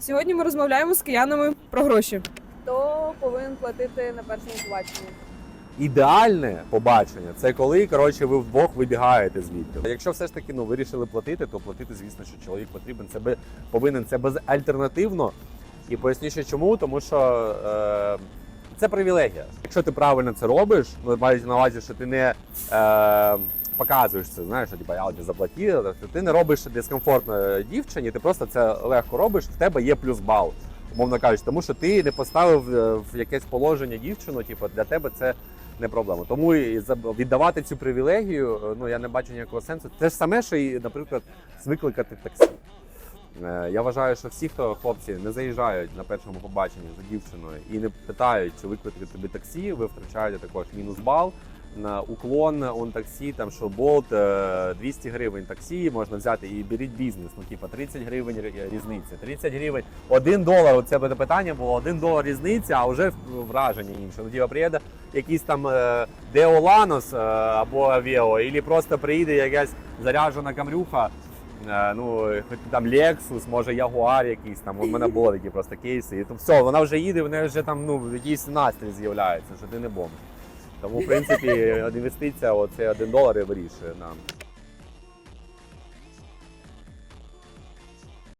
Сьогодні ми розмовляємо з киянами про гроші. Хто повинен платити на першому побаченні? Ідеальне побачення це коли коротше ви вдвох вибігаєте звідти. Якщо все ж таки ну вирішили платити, то платити, звісно, що чоловік потрібен це би- повинен це безальтернативно. І поясню ще чому, тому що е, це привілегія. Якщо ти правильно це робиш, ну мають на увазі, що ти не е, показуєш це, знаєш, що типа я тобі заплатив, ти не робиш дискомфортно дівчині, ти просто це легко робиш, в тебе є плюс бал. Умовно кажучи, тому що ти не поставив е, в якесь положення дівчину, типу, для тебе це не проблема. Тому віддавати цю привілегію, е, ну я не бачу ніякого сенсу. Це ж саме, що і, наприклад, викликати таксі. Е, Я вважаю, що всі, хто хлопці не заїжджають на першому побаченні за дівчиною і не питають, чи викликати тобі таксі, ви втрачаєте також мінус бал. На уклон он таксі, там що болт е, 200 гривень таксі можна взяти і беріть бізнес. Ну, типа 30 гривень різниця. 30 гривень, 1 долар. Оце буде питання було 1 долар різниця, а вже враження інше. Ну, типа приїде якийсь там е, Деоланос е, або Авіо, або просто приїде якась заряджена камрюха. Е, Ну, там Lexus, може Jaguar якийсь там. У мене були такі просто кейси. І то все, вона вже їде, в неї вже там ну, якийсь настрій з'являється, що ти не бомж. Тому, в принципі, інвестиція, оце один долар і вирішує нам.